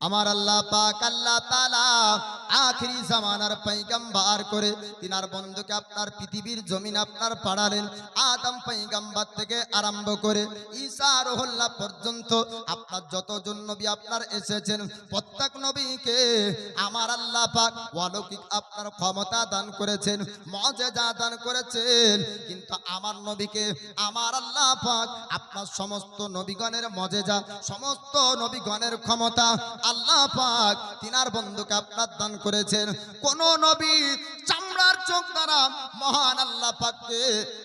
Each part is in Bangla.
আমার আল্লাহ পাক আল্লাহ তালা আখরি জামানার পৈগম্বার করে তিনার বন্ধুকে আপনার পৃথিবীর জমিন আপনার পাড়ালেন। আদম পৈগম্বার থেকে আরম্ভ করে ঈসা রহল্লা পর্যন্ত আপনার যতজন নবী আপনার এসেছেন, প্রত্যেক নবীকে আমার আল্লাহ পাক অলৌকিক আপনার ক্ষমতা দান করেছেন মজেজা দান করেছেন। কিন্তু আমার নবীকে, আমার আল্লাহ পাক আপনার সমস্ত নবীগণের মজেজা সমস্ত নবীগণের ক্ষমতা আল্লাহ পাক তিনার বন্ধুকে আপনার দান করেছেন। কোন নবী চামড়ার চোখ দ্বারা মহান আল্লাহ পাককে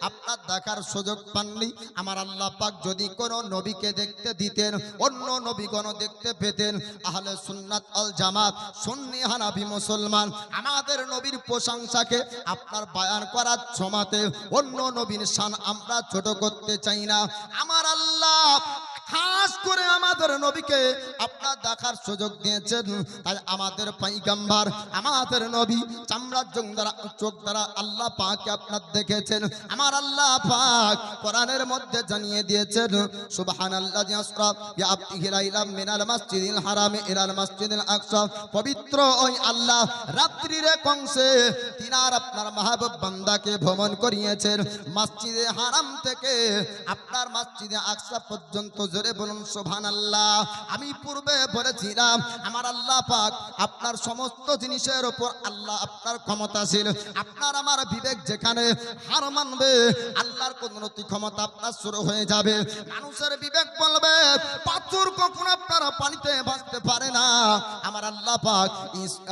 আপনার দেখার সুযোগ পাননি। আমার আল্লাহ পাক যদি কোন নবীকে দেখতে দিতেন, অন্য নবীগণ দেখতে পেতেন। আহলে সুন্নাত আল জামাত, সুন্নি হানাফি মুসলমান, আমাদের নবীর প্রশংসাকে আপনার বায়ান করার সমাতে অন্য নবীর শান আমরা ছোট করতে চাই না। আমার আল্লাহ, খাস করে আমাদের নবীকে আপনার দেখার সুযোগ দিয়েছেন। তাই আমাদের পাইগাম্বার আমাদের নবী, চামড়ার চোখ দ্বারা চোখ দ্বারা আল্লাহ পাককে আপনার দেখেছেন। আমার আল্লাহ পাক কোরআনের মধ্যে জানিয়ে দিয়েছেন বিআবদিহি লাইলাম মিনাল মাসজিদিল হারামে মাসজিদিল পবিত্র ওই আল্লাহ রাত্রিরে কংসে তিনার আপনার মাহবুব বান্দাকে ভ্রমণ করিয়েছেন। মসজিদে হারাম থেকে আপনার মসজিদে আকসা পর্যন্ত জোরে বলুন, সুবহানাল্লাহ। আমি পূর্বে বলেছিলাম আমার আল্লাহ পাক আপনার সমস্ত জিনিসের উপর আল্লাহ আপনার ক্ষমতাশীল। আপনার আমার বিবেক যেখানে, হার মানবে, আল্লাহর কুদরতি ক্ষমতা আপনার শুরু হয়ে যাবে। মানুষের বিবেক বলবে, পাথর কখন আপনার পানিতে ভাসতে পারে না। আমার আল্লাহ পাক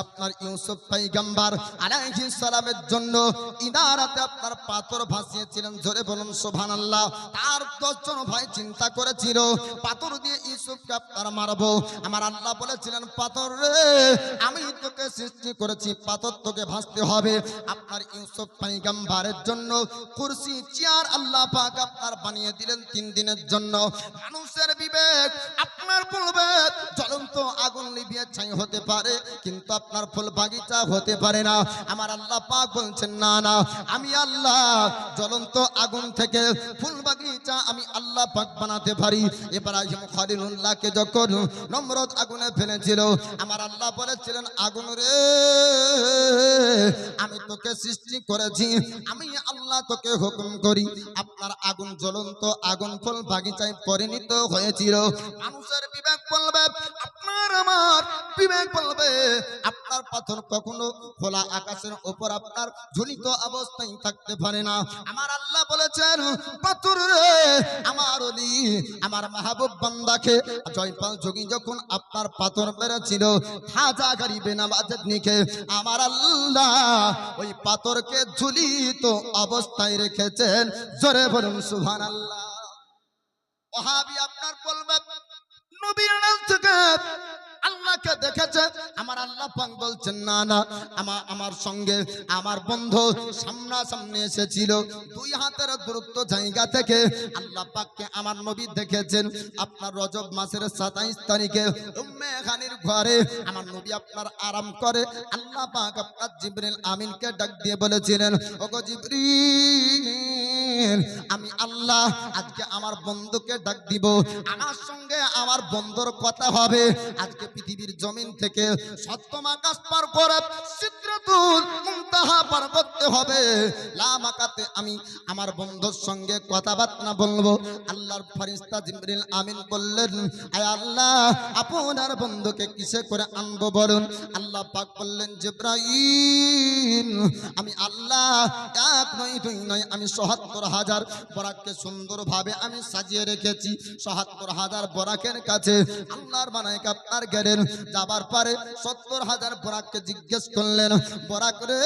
আপনার ইউসুফ পৈগম্বর আলাইহিস সালামের জন্য ইদারাতে আপনার পাথর ভাসিয়েছিলেন। জোরে বলুন, সুবহানাল্লাহ। তার দশজন ভাই চিন্তা করেছিল, পাথর দিয়ে ইউসুফকে আপনার মারবো। আমার আল্লাহ বলেছিলেন, পাথর রে, আমি তোকে সৃষ্টি করেছি, পাথর তোকে ভাসতে হবে। আপনার ইউসুফ পৈগম্বরের জন্য কুরসি, চেয়ার আল্লাহ পাক আপনার বানিয়ে দিলেন তিন দিনের জন্য। মানুষের বিবেক, আপনার বলবে জ্বলন্ত আগুন লিবিয়ে ছাই হতে পারে, কিন্তু আপনার ফুল বাগিচা হতে পারে না। আমার আল্লাহ পাক বলছেন, না না, আমি আল্লাহ জ্বলন্ত আগুন থেকে ফুল বাগিচা আমি আল্লাহ পাক বানাতে পারি। ইব্রাহিম খলিলুল্লাহকে যখন নমরদ আগুনে ফেলেছিল। আমার আল্লাহ বলেছিলেন, আগুন রে, আমি তোকে সৃষ্টি করেছি, আমি আল্লাহ তোকে হুকুম করি। আপনার আগুন জ্বলন্ত আগুন ফল বাগিচায় পরিণত হয়েছিল। মানুষের বিবেক বলবে, আপনার পাথর কখনো খোলা আকাশের উপর আপনার ঝুলিত অবস্থায় থাকতে পারে না। আমার আল্লাহ বলেছেন, পাথর রে, আমার অলি, আমার মাহবুব বান্দাকে জয়পাল যোগী যখন আপনার পাথর মেরেছিল খাজা গরিবে নামাজের নিখে আমার আল্লাহ ওই পাথরকে ঝুলিত অবস্থায় রেখেছেন। জোরে বলুন সুহান আল্লাহ ওহাবি আপনার বলবে, নবীর আল্লাহকে দেখেছে, আমার আল্লাহ পাক বলছেন, না না আমার আমার সঙ্গে আমার বন্ধু সামনাসামনি এসেছিল। দুই হাতের দূরত্ব জায়গা থেকে আল্লাহ পাককে আমার নবী দেখেছেন। আপনার রজব মাসের সাতাইশ তারিখে উম্মে খানির ঘরে আমার নবী আপনার আরাম করে আল্লাহ পাক আপনার জিবরিল আমিনকে ডাক দিয়ে বলেছিলেন, ওগো জিবরিল আমি আল্লাহ আজকে আমার বন্ধুকে ডাক দিব। আমার সঙ্গে আমার বন্ধুর কথা হবে। আজকে পৃথিবীর জমিন থেকে সপ্তম আকাশ পার করে পার করতে হবে। আমি আমার বন্ধুর সঙ্গে কথাবার্তা বলব। আল্লাহর ফরিস্তা আমিন বন্ধুকে কিসে করে আনব বলুন? আল্লাহ আমি আল্লাহ, এক নয় দুই নয়, আমি সহাত্তর হাজার বরাককে সুন্দরভাবে আমি সাজিয়ে রেখেছি। সহাত্তর হাজার বরাকের কাছে আল্লাহর বানাইকে আপনার গেলেন। যাবার পরে সত্তর হাজার বরাককে জিজ্ঞেস করলেন, বরাক রে,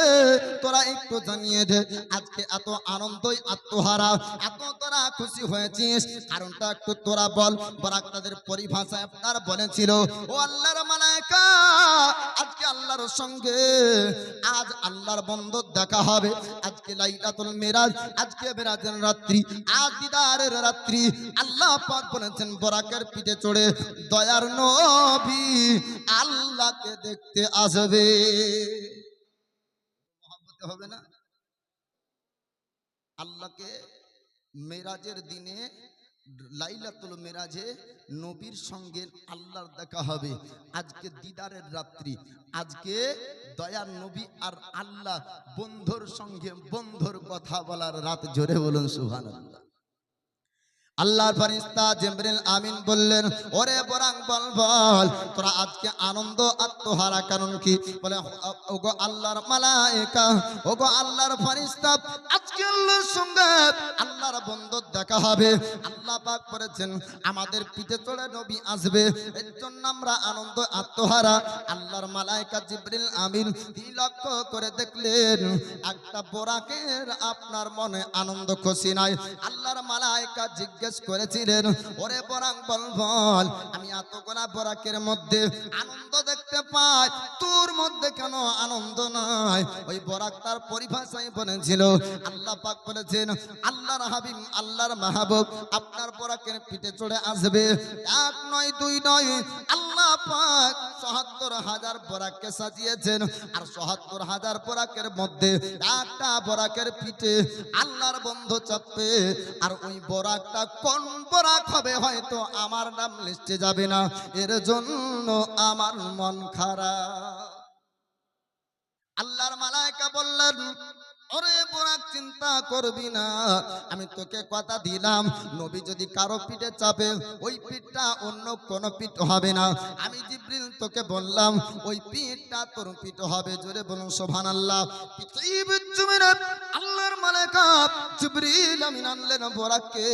তোরা একটু জানিয়ে দে, আজকে এত আনন্দই আত্মহারা, এত তোরা খুশি হয়েছিস। কারণটা একটু তোরা বল। বরাক তাদের পরিভাষায় আপনার বলেছিল, ও আল্লাহর মালাইকা, আজকে আল্লাহর সঙ্গে। আজ আল্লাহর বন্ধ দেখা হবে। আজকে লাইলাতুল মিরাজ, আজকে মিরাজের রাত্রি। আজ দিদারের রাত্রি। আল্লাহ পাক বলেছেন, বরাকের পিঠে চড়ে দয়ার নবী আল্লাহকে দেখতে আসবে। মহব্বতে হবে না? আল্লাহকে মেরাজের দিনে লাইলাতুল মেরাজে নবীর সঙ্গে আল্লাহর দেখা হবে। আজকে দিদারের রাত্রি। আজকে দয়ার নবী আর আল্লাহ বন্ধুর সঙ্গে বন্ধুর কথা বলার রাত। জোরে বলুন, সুবহানাল্লাহ। আল্লাহর ফরিস্তা জিবরিল আমিন বললেন, ওরে বরাং বল বল, তোরা আজকে আনন্দ আত্মহারা কারণ কি? বলে, ওগো আল্লাহর মালায়েকা, ওগো আল্লাহর ফরিস্তা আজকে আল্লাহর সঙ্গে আল্লাহর বন্ধুর দেখা হবে। আল্লাহ পাক করেছেন আমাদের পিঠে চড়ে নবী আসবে, এর জন্য আমরা আনন্দ আত্মহারা। আল্লাহর মালায়েকা জিবরিল আমিন তিনি লক্ষ্য করে দেখলেন, একটা বোরাকের আপনার মনে আনন্দ খুশি নাই। আল্লাহর মালায়েকা জিজ্ঞেস করেছিলেন, ওরে বরাং বল বল আমি এতগুলা বরাকের মধ্যে আনন্দ দেখতে পাই, তোর মধ্যে কেন আনন্দ নাই? ওই বরাক তার পরিভাষায় বলেছিল, আল্লাহ পাক বলেছেন, আল্লাহর হাবিব, আল্লাহর মাহবুব, আপনার বরাকের পিঠে চড়ে আসবে। এক নয়, দুই নয়, আল্লাহ পাক সহাত্তর হাজার বরাককে সাজিয়েছেন আর সহাত্তর হাজার বরাকের মধ্যে একটা বরাকের পিঠে আল্লাহর বন্ধ চাপবে আর ওই বরাকটা কোন বরাক হবে, হয়তো আমার নাম লিস্টে যাবে না। এর জন্য আমার মন খারাপ। আল্লাহর মালায়কা বললেন চিন্তা করবি না। আমি তোকে কথা দিলাম, নবী যদি কারও পিঠে চাপে, ওই পিঠটা অন্য কোন পিঠ হবে না। আমি জিব্রিল তোকে বললাম, ওই পিঠটা তোর পিঠ হবে। জোরে বলুন সোভান আল্লাহ আল্লাহর মালাইকা জিব্রিল আমি আনলেন বোরাককে।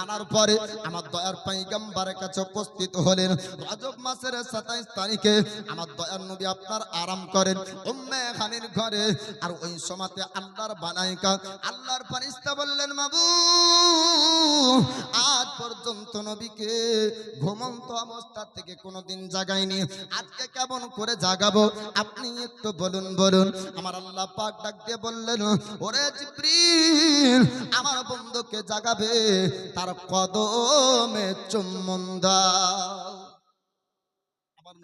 আনার পরে আমার দয়ার পাইগাম্বারের কাছে উপস্থিত হলেন। রজব মাসের সাতাইশ তারিখে আমার দয়ার নবী আপনার আরাম করেন। উম্মে খানির ঘরে, আর ওই সময়তে আল্লাহর বানাইকা আল্লাহর ফারিস্তা বললেন বাবু আজ পর্যন্ত নবীকে ঘুমন্ত অবস্থা থেকে কোনোদিন জাগাইনি। আজকে কেমন করে জাগাবো? আপনি একটু বলুন বলুন। আমার আল্লাহ পাক ডাক দিয়ে বললেন, ওরে জিব্রিল, আমার বন্ধুকে জাগাবে, তার কদমে চুম্বন দাও।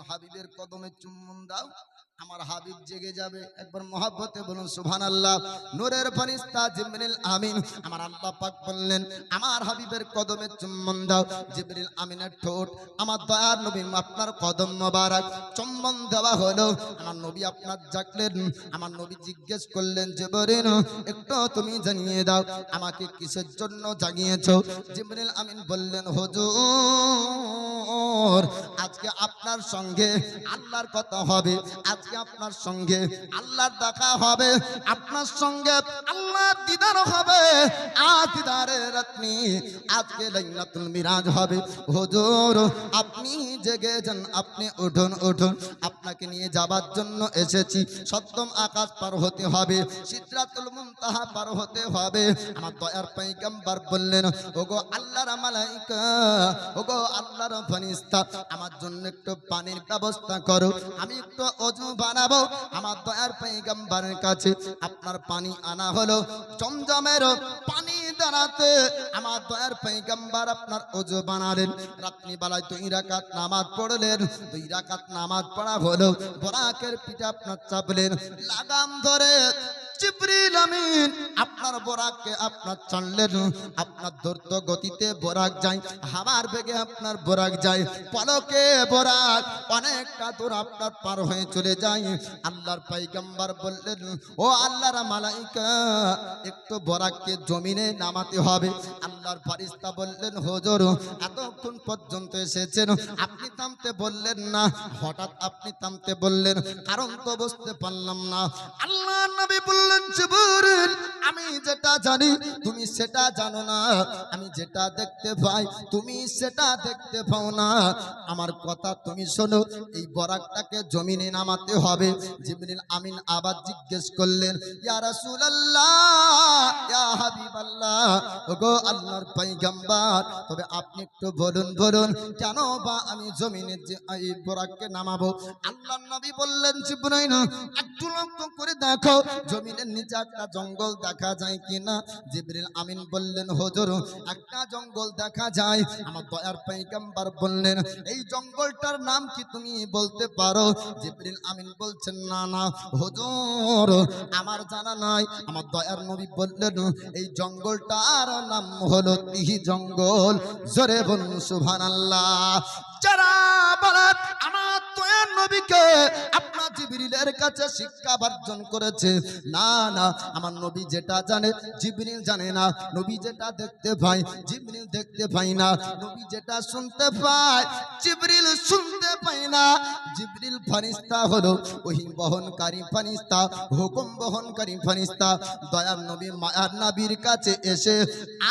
হাবিবের কদমে চুম্বন দাও, আমার হাবিব জেগে যাবে। একবার মহাব্বতে বলুন সুবহান আল্লাহ নূরের ফারিস্তা জিবরিল আমিন, আমার আল্লাহ পাক বললেন, আমার হাবিবের কদমে চুম্বন দাও। জিবরিল আমিনের ঠোঁট, আমার দয়ার নবী আপনার কদম মোবারক। চুম্বন দেওয়া হলো, আমার নবী আপনার জাগলেন, আমার নবী জিজ্ঞেস করলেন, জিবরিল, একটু তুমি জানিয়ে দাও, আমাকে কিসের জন্য জাগিয়েছো? জিবরিল আমিন বললেন, হুজুর, আজকে আপনার সঙ্গে আল্লাহর কথা হবে। আজকে আপনার সঙ্গে আল্লাহর দেখা হবে। আপনার সঙ্গে আল্লাহর দিদার হবে। আজ দিদারের রাত্রি আজকে লাইলাতুল মিরাজ হবে। হুজুর, আপনি জেগে যান, আপনি উঠুন উঠুন। আপনাকে নিয়ে যাবার জন্য এসেছি। সপ্তম আকাশ পার হতে হবে। সিদরাতুল মুনতাহা পার হতে হবে। আমার দয়ার পয়গম্বর বললেন, ওগো আল্লাহর মালাইকা, ওগো আল্লাহর ফেরেশতা, আমার জন্য একটু পানির ব্যবস্থা করো। আমি একটু অজু বানাবো। আমার দয়ার পয়গম্বরের কাছে আপনার পানি আনা হলো। জমজমের পানি দাঁড়াতে আমার দয়ার পয়গম্বর আপনার অজু বানালেন। রাত্রি বেলায় দুই রাকাত নামাজ পড়লেন। দুই রাকাত নামাজ পড়া হলো। বরাকের পিঠে আপনার চাপলেন। লাগাম ধরে জিবরিল আমিন, আপনার আপনার আপনার দ্রুত গতিতে যায় হামার বেগে আপনার যায়, পলকে অনেকটা দূর আপনার পার হয়ে চলে যায়। আল্লাহর পাইগাম্বার বললেন, ও আল্লাহর মালাইকা, একটু বরাককে জমিনে নামাতে হবে। আল্লাহর ফারিস্তা বললেন, হুজুর, এতক্ষণ পর্যন্ত এসেছেন, আপনি থামতে বললেন না। হঠাৎ আপনি থামতে বললেন, কারণ তো বুঝতে পারলাম না। আল্লাহ নবী বললেন আমি যেটা জানি, তুমি সেটা জানো না। আমি যেটা দেখতে পাই, তুমি সেটা দেখতে পাও না। আমার কথা তুমি শোনো, এই বরাকটাকে জমিনে নামাতে হবে। আমিন আবার জিজ্ঞেস করলেন তবে আপনি একটু বলুন বলুন, কেন বা আমি জমিনে যে, এই বরাককে নামাবো? আল্লাহর নবী বললেন একটু লক্ষ্য করে দেখো, জমিনে জমিনের নিচে একটা জঙ্গল দেখা যায় কিনা? জিবরিল আমিন বললেন, হুজুর, একটা জঙ্গল দেখা যায়। আমার দয়ার পয়গম্বর বললেন, এই জঙ্গলটার নাম কি তুমি বলতে পারো? জিবরিল আমিন বলছেন, না না, হুজুর, আমার জানা নাই। আমার দয়ার নবী বললেন, এই জঙ্গলটার নাম হলো তিহি জঙ্গল। জোরে বলুন, সুবহানাল্লাহ। যারা নবীকে আপনার জিবরিলের কাছে শিক্ষা অর্জন করেছে। না না, আমার নবী যেটা জানে, জিবরিল জানে না। নবী যেটা দেখতে পায়, জিবরিল দেখতে পায় না। নবী যেটা শুনতে পায়, জিবরিল শুনতে পায় না। জিবরিল ফারিস্তা হলো ওহি বহনকারী ফারিস্তা হুকুম বহনকারী ফারিস্তা দয়ার নবী মায়ার নবীর কাছে এসে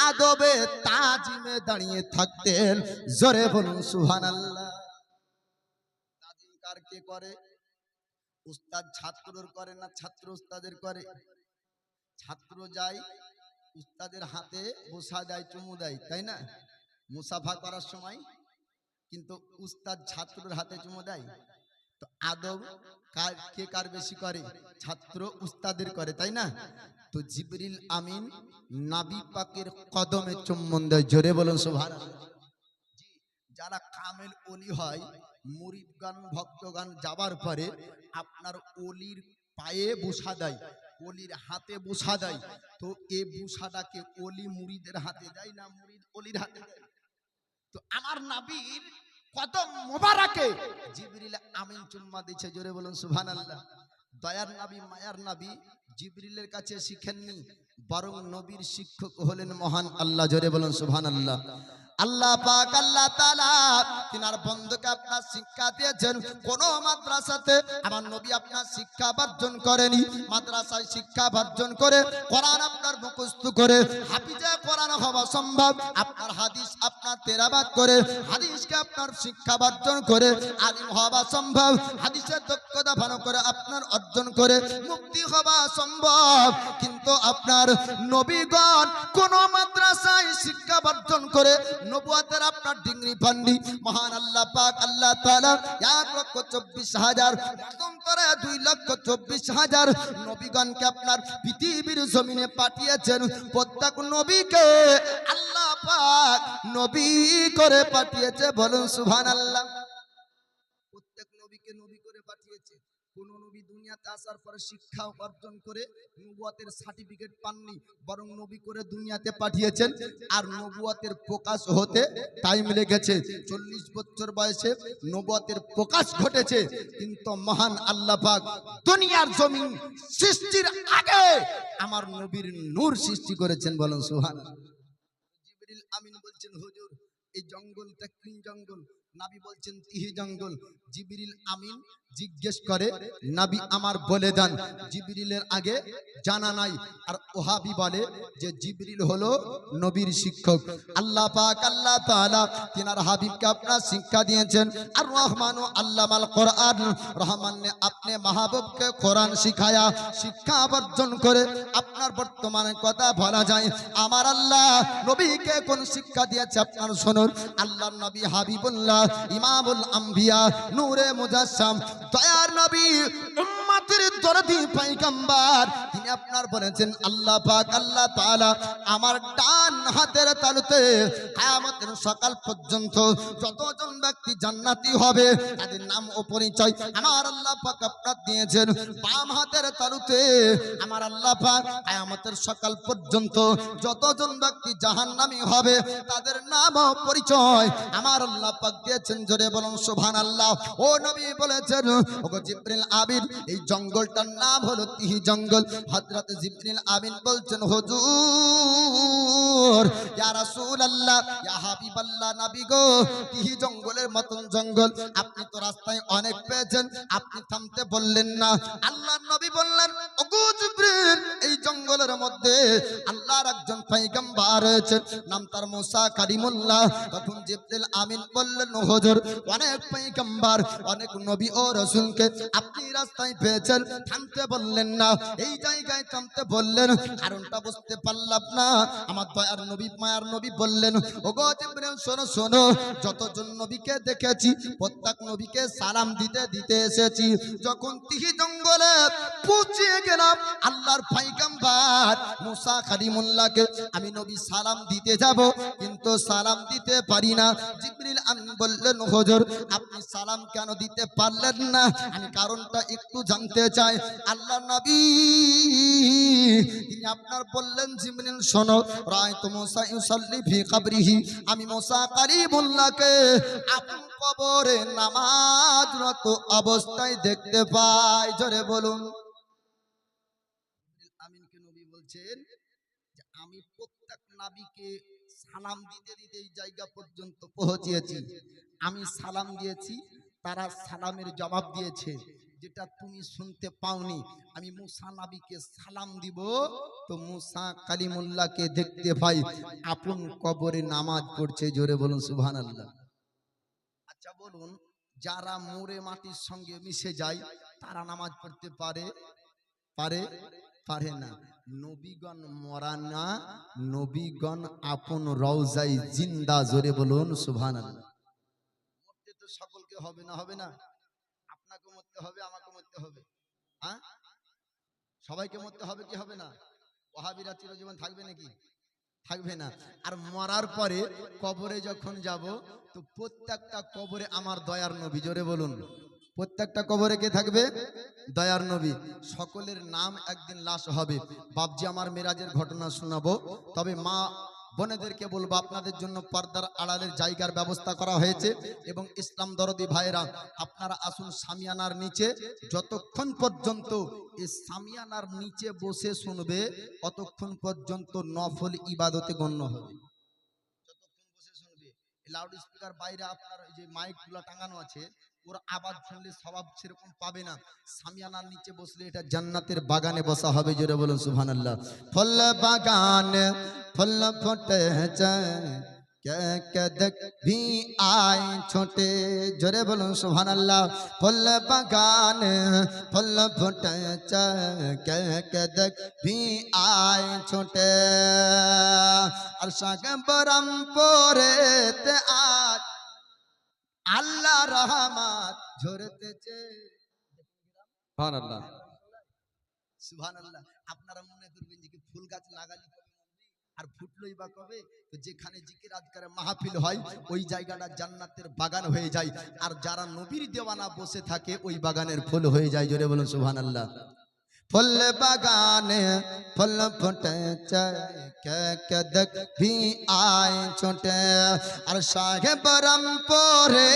আদবে তাজিমে দাঁড়িয়ে থাকতেন। জোরে বলুন, সুবহানাল্লাহ। তাজিম কার উস্তাদ ছাত্রর করে না ছাত্র উস্তাদের করে? ছাত্র যায় উস্তাদের হাতে বসা দেয় চুমু দেয় তাই না? মুসাফা করার সময় কিন্তু উস্তাদ ছাত্রর হাতে চুমু দেয়। তো আদব কার কে কার বেশি করে? ছাত্র উস্তাদের করে তাই না? তো জিবরিল আমিন নাবি পাকের কদমে চুম্বন দেয় জোরে বলুন জি, যারা কামেল অলি হয়, মুরিদগান, ভক্তগান যাবার পরে আপনার অলির পায়ে বুসা দেয়, অলির হাতে বুসা দেয়। তো এ বুসাটাকে অলি মুরিদের হাতে দেয় না মুরিদ অলির হাতে দেয়? তো আমার নাবির কত মোবারকে জিবরিল আমিন চুম্মা দিচ্ছে জোরে বলুন সুবহানাল্লাহ। দয়ার নাবি, মায়ার নাবি, জিবরিলের কাছে শিখেননি, বরং নবীর শিক্ষক হলেন মহান আল্লাহ, জোরে বলুন সুবহানাল্লাহ। আল্লাহ পাক, আল্লাহ তাআলা তিনার বন্ধুকে আপনার শিক্ষা দিয়েছেন। কোন মাদ্রাসাতে আমার নবী আপনার শিক্ষা বর্জন করেনি। মাদ্রাসায় শিক্ষা বর্জন করে কোরআন আপনার মুখস্থ করে হাফিজে কোরআন হওয়া সম্ভব। আপনার হাদিস আপনার তেরাবাদ করে, হাদিসকে আপনার শিক্ষা বর্জন করে, আলিম হওয়া সম্ভব। হাদিসের দক্ষতা ভালো করে আপনার অর্জন করে, মুক্তি হওয়া সম্ভব। কিন্তু আপনার নবীগণ কোন মাদ্রাসায় শিক্ষা বর্জন করে নবুয়াতের আপনার ডিগ্রি পাননি মহান আল্লাহ পাক, আল্লাহ তাআলা এক লক্ষ চব্বিশ হাজার মতান্তরে দুই লক্ষ চব্বিশ হাজার নবীগণকে আপনার পৃথিবীর জমিনে পাঠিয়েছেন। প্রত্যেক নবীকে আল্লাহ পাক নবী করে পাঠিয়েছে, বলুন সুবহানাল্লাহ। প্রত্যেক নবীকে নবী করে পাঠিয়েছে। কোন দুনিয়াতে আসার পরে শিক্ষা অর্জন করে নবুয়াতের সার্টিফিকেট পাননি, বরং নবী করে দুনিয়াতে পাঠিয়েছেন আর নবুয়াতের প্রকাশ হতে টাইম লেগেছে। চল্লিশ বছর বয়সে নবুয়াতের প্রকাশ ঘটেছে। কিন্তু মহান আল্লাহ পাক দুনিয়ার জমিন সৃষ্টির আগে আমার নবীর নূর সৃষ্টি করেছেন বলেন সুহান জিবরিল আমিন বলছেন, হুজুর, এই জঙ্গলটা কোন জঙ্গল? নাবি বলছেন, তিহি জঙ্গল। জিবরিল আমিন জিজ্ঞেস করে, নাবি আমার বলে দেন জিবরিলের আগে জানা নাই। আর ওহাবি বলে যে, জিবরিল হলো নবীর শিক্ষক। আল্লাহ পাক, আল্লাহ তাআলা তিনার হাবিবকে আপনার শিক্ষা দিয়েছেন। আর রহমান ও আল্লামাল কোরআন, রহমান নে আপনি মাহবুবকে কোরআন শিখায়া শিক্ষা অর্জন করে আপনার বর্তমানে কথা বলা যায়। আমার আল্লাহ নবীকে কোন শিক্ষা দিয়েছে আপনার শুনুন। আল্লাহ নবী হাবিবুল্লাহ ইমামুল আম্বিয়া, নূরে মুজাসসাম, দয়ার নবী, উম্মতের দরদি পয়গম্বর, তিনি আপনার বলেছেন, আল্লাহ পাক, আল্লাহ তাআলা আমার ডান হাতের তালুতে কিয়ামতের সকাল পর্যন্ত যতজন ব্যক্তি জান্নাতি হবে, তাদের নাম ও পরিচয় আমার আল্লাহ পাক আপনার দিয়েছেন। বাম হাতের তালুতে আমার আল্লাহ পাক কিয়ামতের সকাল পর্যন্ত যতজন ব্যক্তি জাহান্নামী হবে, তাদের নাম ও পরিচয় আমার আল্লাহ পাক দিয়েছেন জোরে বলুন, সুবহানাল্লাহ। ও নবী বলেছেন, ওগো জিবরিল আমিন, এই জঙ্গলটার নাম হলো তিহি জঙ্গল। হযরত জিবরিল আমিন বলছেন, হুজুর, ইয়া রাসূলুল্লাহ, ইয়া হাবিবাল্লাহ নবী গো, তিহি জঙ্গলের মতন জঙ্গল। আপনি তো রাস্তায় অনেক পেয়েছেন, আপনি থামতে বললেন না। আল্লাহর নবী বললেন, ওগো জিবরিল, এই জঙ্গলের মধ্যে আল্লাহর একজন পয়গম্বর রয়েছেন, নাম তার মুসা কারিমুল্লাহ। তখন জিবরিল আমিন বললেন হুজুর, অনেক পয়গম্বর, অনেক নবী ও রাসূলকে আপনি রাস্তায় পেয়েছেন, থামতে বললেন না। এই জায়গায় থামতে বললেন, কারণটা বুঝতে পারলাম না। আমার দয়ার নবী, মায়ার নবী বললেন, ওগো জিবরিল শোনো শোনো, যতজন নবীকে দেখেছি, প্রত্যেক নবীকে সালাম দিতে দিতে এসেছি। যখন তিহি জঙ্গলে পৌঁছে গেলাম, আল্লাহর পাইগাম্বার মুসা খালিমুল্লাহকে আমি নবী সালাম দিতে যাব, কিন্তু সালাম দিতে পারি না। জিবরিল আমিন বললেন, হুজুর, আপনি সালাম কেন দিতে পারলেন না? আমি কারণটা একটু জানতে চাই। আল্লাহ নবী, তিনি আপনার বললেন, জিবরিল, শোনো, রায়তু মুসা ইউসাল্লি ফি কবরিহি। আমি মুসা কালিমুল্লাহকে আপন কবরে নামাজরত অবস্থায় দেখতে পাই। জোরে বলুন। আমি প্রত্যেক নাবিকে সালাম দিতে দিতে এই জায়গা পর্যন্ত পৌঁছিয়েছি আমি সালাম দিয়েছি, তারা সালামের জবাব দিয়েছে, যেটা তুমি শুনতে পাওনি। আমি মুসা নাবিকে সালাম দিব, তো মুসা কালিমুল্লাহকে দেখতে পাই আপন কবরে নামাজ পড়ছে, জোরে বলুন সুবহান আল্লাহ আচ্ছা বলুন, যারা মোরে মাটির সঙ্গে মিশে যায়, তারা নামাজ পড়তে পারে? পারে? পারে না। নবীগণ মরা না, নবীগণ আপন রওজাই জিন্দা, জোরে বলুন সুবহান আল্লাহ তো সকলকে হবে না হবে না। আপনাকে মরতে হবে, আমাকে মরতে হবে। হ্যাঁ? সবাইকে মরতে হবে কি হবে না? ওহাবিরা চিরজীবন থাকবে নাকি? থাকবে না। আর মরার পরে কবরে যখন যাব, তো প্রত্যেকটা কবরে আমার দয়ার নবী, জোরে বলুন। প্রত্যেকটা কবরে কে থাকবে? দয়ার নবী। সকলের নাম একদিন লাশ হবে। বাপজি, আমার মেরাজের ঘটনা শোনাবো। তবে মা বোনেদেরকে বলব, আপনাদের জন্য পর্দার আড়ালের জায়গার ব্যবস্থা করা হয়েছে এবং ইসলাম দরদি ভাইরা আপনারা আসুন সামিয়ানার নিচে, যতক্ষণ পর্যন্ত এই সামিয়ানার নিচে বসে শুনবে, অতক্ষণ পর্যন্ত নফল ইবাদতে গণ্য হবে। লাউড স্পিকার বাইরে আপনার যে মাইকগুলো টাঙানো আছে ওর আওয়াজ শুনলে স্বভাব সেরকম পাবে না। সামিয়ানার নিচে বসলে এটা জান্নাতের বাগানে বসা হবে, জোরে বলুন সুবহানাল্লাহ। ফল বাগান, ফল ফটেছে, কে কে দেখ ভি আয় ছোটে, জোরে বলুন সুবহানাল্লাহ। ফল বাগান, ফল ফটেছে, কে কে দেখ ভি আয় ছোটে। আর সাগে বরম পরেতে আজ আল্লাহ রহমত ঝরতেছে। সুবহানাল্লাহ। সুবহানাল্লাহ। আপনারা মনে করবেন যে ফুল গাছ লাগালি আর ফুটলই বা কবে? যেখানে জিকির আজকারে মাহফিল হয় ওই জায়গাটা জান্নাতের বাগান হয়ে যায়। আর যারা নবীর দেওয়ানা বসে থাকে ওই বাগানের ফুল হয়ে যায়। জোরে বলুন সুবহানাল্লাহ। ফুল বাগানে ফুল ফুটে কে দেখ ভি আয় ছোটে আর সাহেব পরে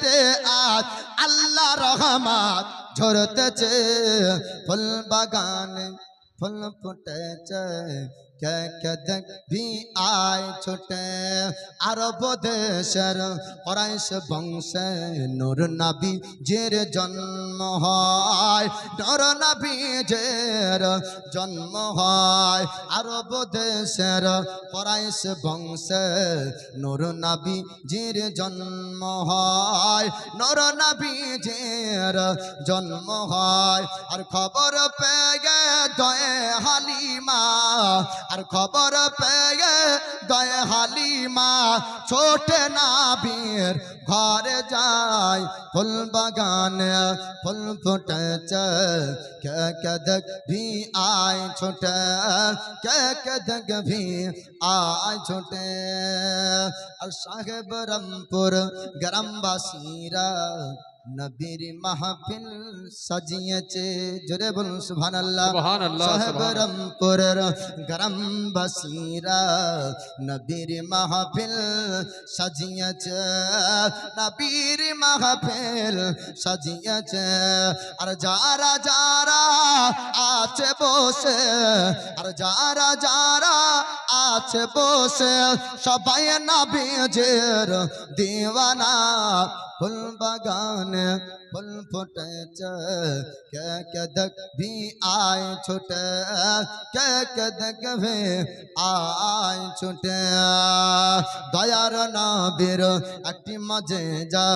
তে আজ আল্লাহ রহমাত ঝরতেছে ফুল বাগানে ফুল ফুটেছে কে কে দেখ ভি আয় ছোটে আরব দেশের অরাইশ বংশে নূর নাবি জের জন্ম হয়। নর নাবি জের জন্ম হয়। আরব দেশের অরাইশ বংশে নূর নাবি জের জন্ম হয়। নর নাবি জের জন্ম হয়। আর খবর পেয়ে দয়ে হালিমা আর খবর পেয়ে দয়ে হালিমা ছোটে নাবির ঘরে যায় ফুল বাগানে ফুল ফুটেছে কে কে দেখ ভি আয় ছোটে কে কে দেখ ভি আয় ছোটে আর সাহেব রমপুর গ্রামবাসীরা নবীর মাহফিল সাজিয়েছে। জোরে বলুন সুবহানাল্লাহ। সুবহানাল্লাহ, সুবহানাল্লাহ। সাহেবরমপুরের গ্রামবাসীরা নবীর মাহফিল সাজিয়েছে। নবীর মাহফিল সাজিয়েছে। আর যারা যারা আছে বসে আর যারা যারা আছে বসে সবাই নবীজের দিওয়ানা। ফুল বাগানে Yeah. फुल फुटे कै कदक भी आए छुटे कै कदक भी आए छुटे দয়ার নাবির একটি মজে যা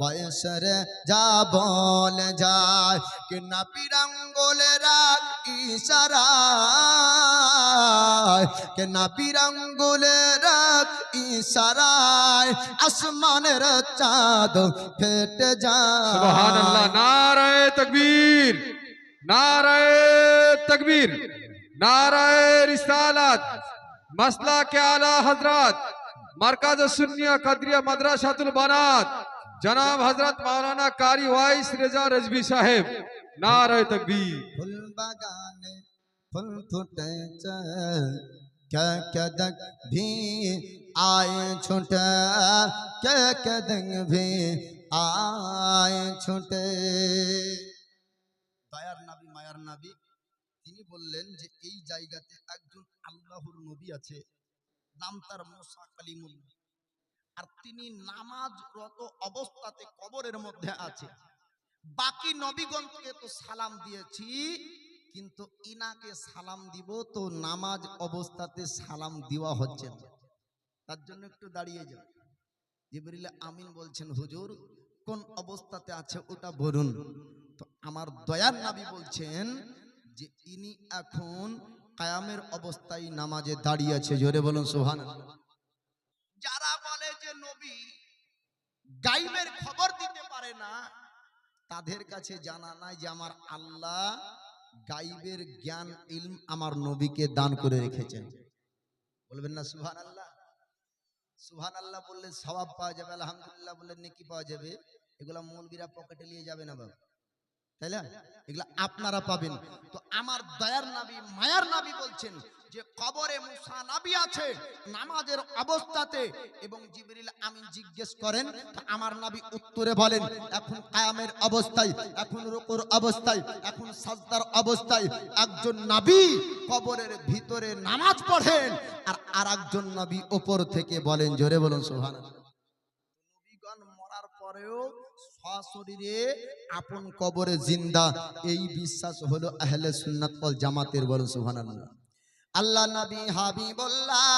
বয়সরে যা বলে যায় কি না পিরাঙ্গলে রাগ ইশারা। কে না পিরাঙ্গলে রাগ ইশারায় আসমানের চাঁদ ফেটে যায়। নারায়ে তাকবীর নারায়ে তাকবীর নারায়ে রিসালাত মাসলা কে আলা হযরত মারকাজ সুন্নিয়া কাদরিয়া মাদ্রাসাতুল বানাত জনাব হযরত মাওলানা কারি ওয়াইস রেজা রজবি সাহেব নারায়ে তাকবীর ফুল বাগানে ফুল ফুটেছে কে কে দেখ ভি আয় ছুটে কে কে দেখ ভি আয় ছুটে। দয়ার নাবি, মায়ার নাবি, তিনি বললেন যে এই জায়গাতে একজন আল্লাহর নবী আছে, নাম তার মোসা কালিমুল্লাহ আর তিনি নামাজরত অবস্থাতে কবরের মধ্যে আছে। বাকি নবীগণকে তো সালাম দিয়েছি, কিন্তু ইনাকে সালাম দিব তো নামাজ অবস্থাতে সালাম দেওয়া হচ্ছে তার জন্য একটু দাঁড়িয়ে যান। জিবরিল আমিন বলছেন, হুজুর কোন অবস্থাতে আছে ওটা বলুন। তো আমার দয়ার নাবি বলছেন যে ইনি এখন কায়ামের অবস্থায় নামাজে দাঁড়িয়ে আছে, জোরে বলুন সোহান যারা বলে যে নবী গাইবের খবর দিতে পারে না, তাদের কাছে জানা নাই যে আমার আল্লাহ গাইবের জ্ঞান, ইলম আমার নবীকে দান করে রেখেছেন। বলবেন না সুহান আল্লাহ সুহান আল্লাহ বললে সবাব পাওয়া যাবে, আলহামদুলিল্লাহ বললে নেকি পাওয়া যাবে। এগুলা মৌলবীরা পকেটে নিয়ে যাবে না বাবা। তাই না এগুলা আপনারা পাবেন। তো আমার দয়ার নাবি, মায়ার নাবি বলছেন যে কবরে মুসা নাবি আছে, নামাজের অবস্থাতে। এবং জিবরিল আমিন জিজ্ঞেস করেন আমার নাবি উত্তরে বলেন, এখন কায়ামের অবস্থায়, এখন রুকুর অবস্থায়, এখন সাজদার অবস্থায় একজন নাবি কবরের ভিতরে নামাজ পড়েন, আর আরেকজন নবী ওপর থেকে বলেন, জোরে বলুন, সুবহানাল্লাহ। নবীগণ মরার পরেও আপন কবরে জিন্দা এই বিশ্বাস হলো আহলে সুন্নাত জামাতের বলুন সুবহানাল্লাহ। আল্লাহ নবী হাবিবুল্লাহ,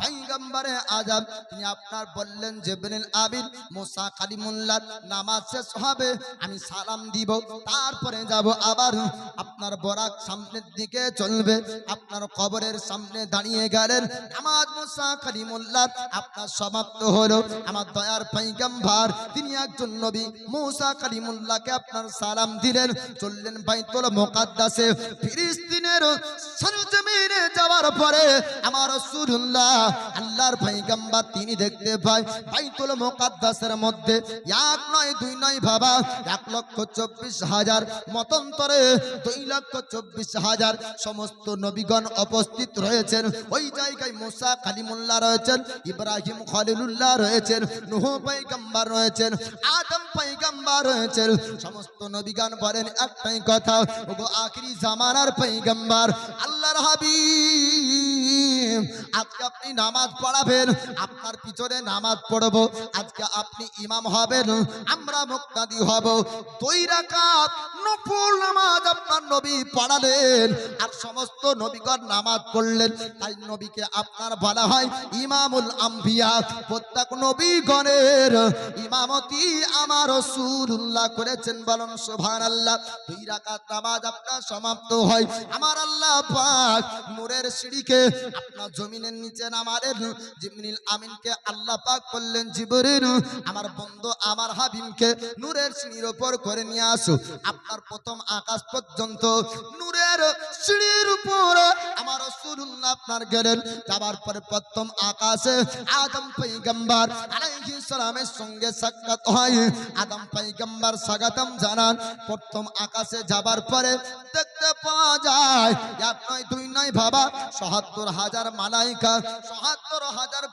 পয়গম্বরে আজম, তিনি আপনার বললেন, জিবরিল আবিল মুসা কালিমুল্লাহ, নামাজ শেষ হবে, আমি সালাম দিব, তারপরে যাব আবার আপনার বরাক সামনের দিকে চলবে, আপনার কবরের সামনে দাঁড়িয়ে গেলেন। নামাজ মুসা কালিমুল্লাহ, আপনার সমাপ্ত হলো। আমার দয়ার পয়গম্বর, তিনি একজন নবী, মুসা কালিমুল্লাহকে আপনার সালাম দিলেন, চললেন বাইতুল মুকাদ্দাসে। ফিলিস্তিনের সরজমিনে যাওয়ার পরে আমার রাসূলুল্লাহ আল্লাহর পয়গম্বর তিনি দেখতে পায় বাইতুল মুকাদ্দাসের মধ্যে এক নয়, দুই নয় বাবা, এক লক্ষ চব্বিশ হাজার মতন্তরে দুই লক্ষ চব্বিশ হাজার সমস্ত নবীগণ উপস্থিত রয়েছেন। ওই জায়গায় মুসা কালিমুল্লাহ রয়েছেন, ইব্রাহিম খলিলুল্লাহ রয়েছেন, নুহ পয়গম্বর রয়েছেন, আদম পয়গম্বর রয়েছেন। সমস্ত নবীগণ বলেন একটাই কথা, ওগো আখরি জামানার পয়গম্বর, আল্লাহর হাবিব। Mm-hmm. আজকে আপনি নামাজ পড়াবেন, আপনার পিছনে নামাজ পড়ব। আজকে আপনি ইমাম হবেন, আমরা মুক্তাদি হব। দুই রাকাত নফল নামাজ আপনার নবী পড়ালেন, আর সমস্ত নবীগণ নামাজ পড়লেন। তাই নবীকে আপনার বলা হয় ইমামুল আম্বিয়া। প্রত্যেক নবীগণের ইমামতি আমার রাসূলুল্লাহ করেছেন বলুন সুবহানাল্লাহ। দুই রাকাত নামাজ আপনার সমাপ্ত হয়। আমার আল্লাহ পাক নূরের সিঁড়িকে আপনার জমিনের নিচে নামালেন জিবরিল আমিনকে আল্লাহ পাক বললেন, জিবরিল, আমার বন্ধু আমার হাবিবকে নূরের সিঁড়ির উপর করে নিয়ে আসো। আপনার প্রথম আকাশ পর্যন্ত নূরের সিঁড়ির উপর আমার রাসূলুল্লাহ আপনার গেলেন। যাবার পরে প্রথম আকাশে আদম পয়গম্বর আলাইহিস সালামের সঙ্গে সাক্ষাৎ হয়। আদম পয়গম্বর স্বাগতম জানান। প্রথম আকাশে যাবার পরে দেখতে পাওয়া যায়, এক নয়, দুই নয়, বাবা সহাত্তর হাজার মালাইকা সহাত্তর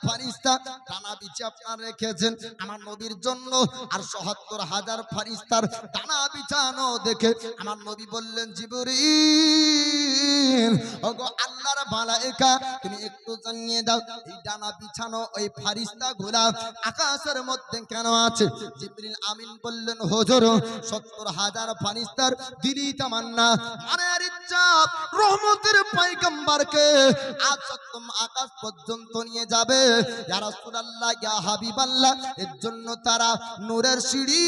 ফারিস্তা টানা বিছে আপনার রেখেছেন। আমার নবীর জন্য আর সহাত্তর হাজার ফারিস্তার টানা বিছানো দেখে আমার নবী বললেন, জিবরিল, ওগো আল্লাহর মালাইকা, তুমি একটু জানিয়ে দাও, এই ডানা বিছানো ওই ফারিস্তা গুলা আকাশের মধ্যে কেন আছে? জিবরিল আমিন বললেন, হুজুর, সত্তর হাজার ফারিস্তার দিলি তামান্না, মানের ইচ্ছা, রহমতের পয়গম্বরকে আজ সপ্তম আকাশ পর্যন্ত নিয়ে যাবে। ইয়া রাসূলুল্লাহ ইয়া হাবিবাল্লাহ এর জন্য তারা নূরের সিঁড়ি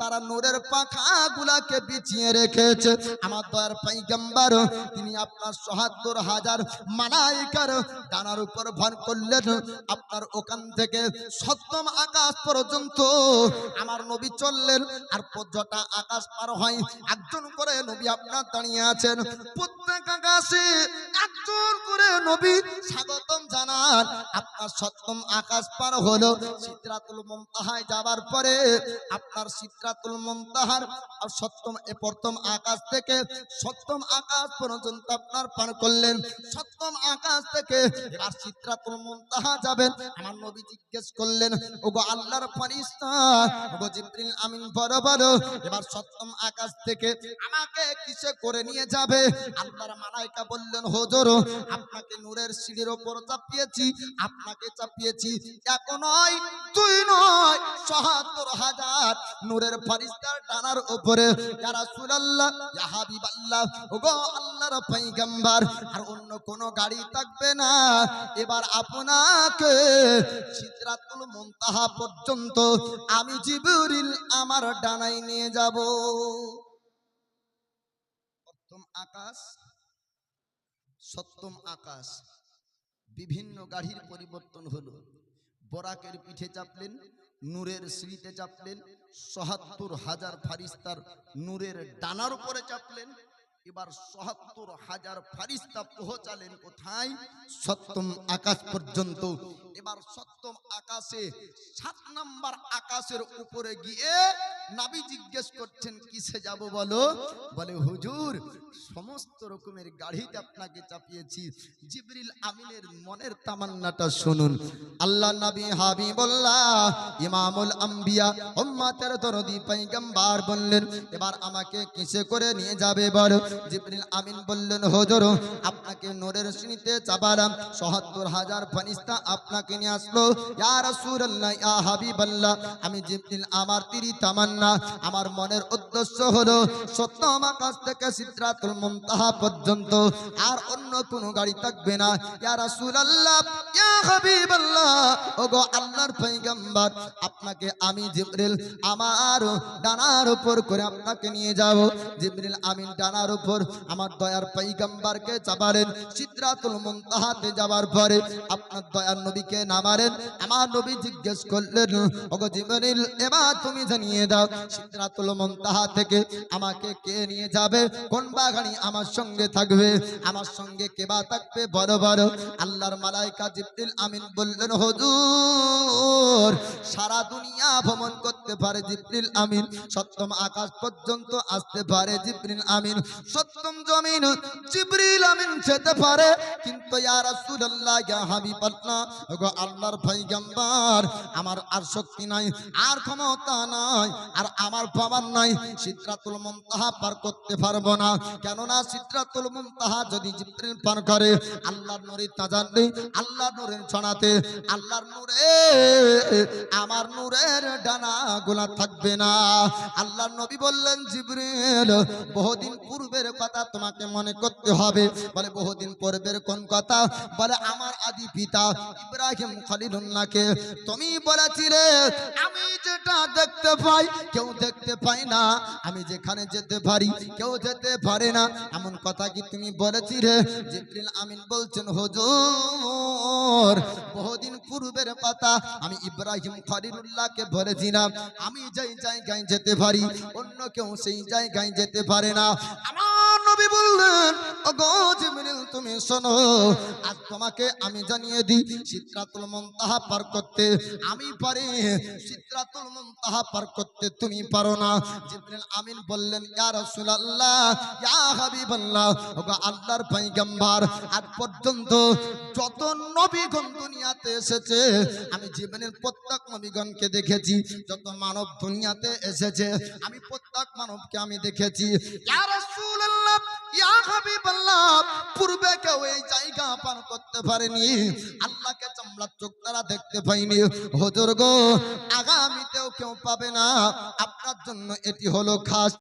তারা নূরের পাখা গুলাকে বিছিয়ে রেখেছে। আমার দয়ার পাইগাম্বার, তিনি আপনার সহাত্তর হাজার মালাইকার ডানার উপর ভর করলেন। আপনার ওখান থেকে সপ্তম আকাশ পর্যন্ত আমার নবী চললেন। আর পর্যটা আকাশ পার হয়, একজন করে নবী আপনার দাঁড়িয়ে আছেন। প্রত্যেক আকাশে একজন করে নবী স্বাগতম জানান। আপনার সপ্তম আকাশ পার হলো সিদ্রাতুল মুনতাহায় যাবার পরে আপনার সিদ্রাতুল মুনতাহার। আর সপ্তম, এ প্রথম আকাশ থেকে সপ্তম আকাশ পর্যন্ত আপনার পার করলেন। সপ্তম আকাশ থেকে এবার সিদ্রাতুল মুনতাহা যাবেন। আমার নবী জিজ্ঞেস করলেন, ওগো আল্লাহর ফেরেশতা ওগো জিবরিল আমিন বড় এবার সপ্তম আকাশ থেকে আমাকে কিসে করে নিয়ে যাবে? আল্লাহর মালাইকা বললেন, হুজুর, আপনাকে নূরের সিঁড়ির ওপর চাপিয়েছি, আপনাকে চাপিয়েছি। এক নয়, দুই নয়, সহাত্তর হাজার নূরের ফারিস্তার ডানার উপরে আর অন্য গাড়ি থাকবে না। এবার আপনাকে পর্যন্ত আমি জিবরিল আমার ডানায় নিয়ে যাব। প্রথম আকাশ, সপ্তম আকাশ, বিভিন্ন গাড়ির পরিবর্তন হলো। বরাকের পিঠে চাপলেন নূরের সিঁড়িতে চাপলেন সহাত্তর হাজার ফারিস্তার নূরের ডানার উপরে চাপলেন। এবার সহাত্তর হাজার ফারিস্তা পৌঁছালেন কোথায়? সপ্তম আকাশ পর্যন্ত। এবার সপ্তম আকাশে, সাত নাম্বার আকাশের উপরে গিয়ে নাবি জিজ্ঞেস করছেন, কিসে যাব বলো? বলে, হুজুর, সমস্ত রকমের গাড়িতে আপনাকে চাপিয়েছি। জিবরিল আমিনের মনের তামান্নাটা শুনুন। আল্লাহ নবী হাবিবুল্লাহ, ইমামুল আম্বিয়া, উম্মাতের দরদি পয়গম্বর বললেন, এবার আমাকে কিসে করে নিয়ে যাবে বলো? জিবরিল আমিন বললেন, হুজুর, আপনাকে নূরের শ্রেণীতে চাপালাম। সত্তর হাজার ফনিস্তা আপনাকে নিয়ে আসলো। ইয়া রাসূলুল্লাহ, ইয়া হাবিবাল্লাহ, আমি জিবরিল, আমার তিরি তামান্না। আমার মনের উদ্দেশ্য হলো সপ্তম আকাশ থেকে সিদরাতুল মুনতাহা পর্যন্ত, আর অন্য কোনো গাড়ি থাকবে না। ইয়া রাসূলুল্লাহ, ইয়া হাবিবাল্লাহ, ওগো আল্লাহর পয়গম্বর, আপনাকে আমি জিবরিল, আমার ডানার উপর করে আপনাকে নিয়ে যাব। জিবরিল আমিন ডানার উপর আমার দয়ার পয়গম্বরকে চাপালেন, সিদরাতুল মুনতাহাতে যাওয়ার পরে আপনার দয়ার নবীকে নামালেন। আমার নবী জিজ্ঞেস করলেন, ওগো জিবরিল, এবার তুমি জানিয়ে দাও, সিদরাতুল মুনতাহা থেকে আমাকে কে নিয়ে যাবে? কোন বাগানি আমার সঙ্গে থাকবে? আমার সঙ্গে কে বা থাকবে? বড় বড়। আল্লাহর মালাইকা জিবরিল আমিন বললেন, হুজুর, সারা দুনিয়া ভ্রমণ করতে পারে জিবরিল আমিন, সপ্তম আকাশ পর্যন্ত আসতে পারে জিবরিল আমিন। সপ্তম জমিন জিবরিল আমিন যেতে পারে। কিন্তু ইয়া রাসূলুল্লাহ, ইয়া হাবিবাল্লাহ ওগো আল্লাহর পয়গম্বর, আমার আর শক্তি নাই, আর ক্ষমতা নাই, আর আমার পাওয়ার নাই, সিদরাতুল মুনতাহা পার করতে পারব না। কেননা সিদরাতুল মুনতাহা যদি জিবরিল পার করে, আল্লাহর নূরে তাজান্নি আল্লাহর নূরের ছড়াতে, আল্লাহর নূরে, আমার নূরের ডানা গোলা থাকবে না। আল্লাহর নবী বললেন, জিবরিল, বহুদিন পূর্বের কথা তোমাকে মনে করতে হবে। বলে, বহুদিন পূর্বের কোন কথা? বলে, আমার আদি পিতা ইব্রাহিম খলিলুল্লাহকে তুমি বলেছিলে, আমি যেটা দেখতে পাই, কেউ দেখতে পাই না। আমি যেখানে যেতে পারি, কেউ যেতে পারে না। এমন কথা কি তুমি বলেছিলে? জিবরিল আমিন বলছেন, হুজুর, বহুদিন পূর্বের কথা আমি ইব্রাহিম খলিলুল্লাহকে বলেছিলাম। আমি যেই জায়গায় যেতে পারি, অন্য কেউ সেই জায়গায় যেতে পারে না। আমার নবী বললেন তুমি শোনো, আজ তোমাকে আমি জানিয়ে দিই মুনতাহা পার করতে আমি পারি। মুনতাহা পার করতে তুমি পারো না। জিবরিল আমিন বললেন, ইয়া রাসূলুল্লাহ, ইয়া হাবিবাল্লাহ ওগো আল্লাহর পয়গম্বর, আজ পর্যন্ত যত নবীগণ দুনিয়াতে এসেছে, আমি জীবনের প্রত্যেক নবীগণকে দেখেছি, যত মানব দুনিয়াতে এসেছে, আমি প্রত্যেক মানবকে আমি দেখেছি। ইয়া রাসূলুল্লাহ ইয়া পূর্বে কেউ এই জায়গা করতে পারেনি। চোখ তারা দেখতে পাইনি। হুজুর গো, আগামীতেও কেউ পাবে না। আপনার জন্য এটি হলো খাস